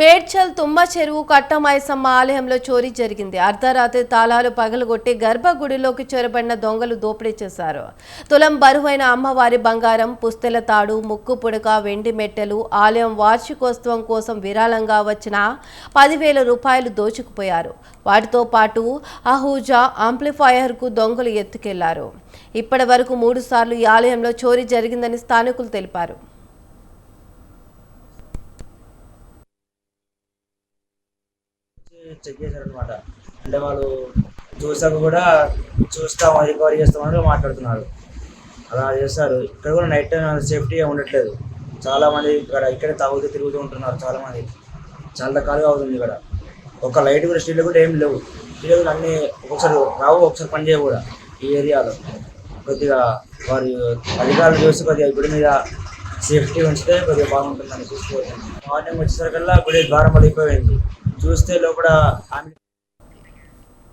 మేడ్చల్ తుమ్మ చెరువు కట్టమైసమ్మ ఆలయంలో చోరీ జరిగింది. అర్ధరాత్రి తాళాలు పగలగొట్టి గర్భగుడిలోకి చొరబడిన దొంగలు దోపిడీ చేశారు. తులం బరువైన అమ్మవారి బంగారం పుస్తెల తాడు ముక్కు పుడక వెండి మెట్టెలు ఆలయం వార్షికోత్సవం కోసం విరాళంగా వచ్చిన పదివేల రూపాయలు దోచుకుపోయారు. వాటితో పాటు అహూజా ఆంప్లిఫైయర్కు దొంగలు ఎత్తుకెళ్ళారు. ఇప్పటి వరకు మూడు సార్లు ఈ ఆలయంలో చోరీ జరిగిందని స్థానికులు తెలిపారు. చెక్ చేశారు అనమాట అంటే వాళ్ళు చూసాక కూడా చూస్తాం రికవరీ చేస్తామని మాట్లాడుతున్నారు. అలా చేస్తారు ఇక్కడ కూడా నైట్ టైం సేఫ్టీగా ఉండట్లేదు. చాలా మంది ఇక్కడ ఇక్కడే తాగుతూ తిరుగుతూ ఉంటున్నారు చాలా మంది. చాలా రకాలుగా అవుతుంది ఇక్కడ. ఒక లైట్ కూడా స్ట్రీట్లు కూడా ఏం లేవు. స్ట్రీట్లు అన్నీ ఒకసారి రావు ఒకసారి పని చేయవు కూడా ఈ ఏరియాలో. కొద్దిగా వారి అధికారులు చూసి కొద్దిగా గుడి మీద సేఫ్టీ ఉంచితే కొద్దిగా బాగుంటుందని చూసుకోవచ్చు. మార్నింగ్ వచ్చేసరికల్లా గుడి ద్వారం పడిపోయింది. చూస్తే లోపల ఆమె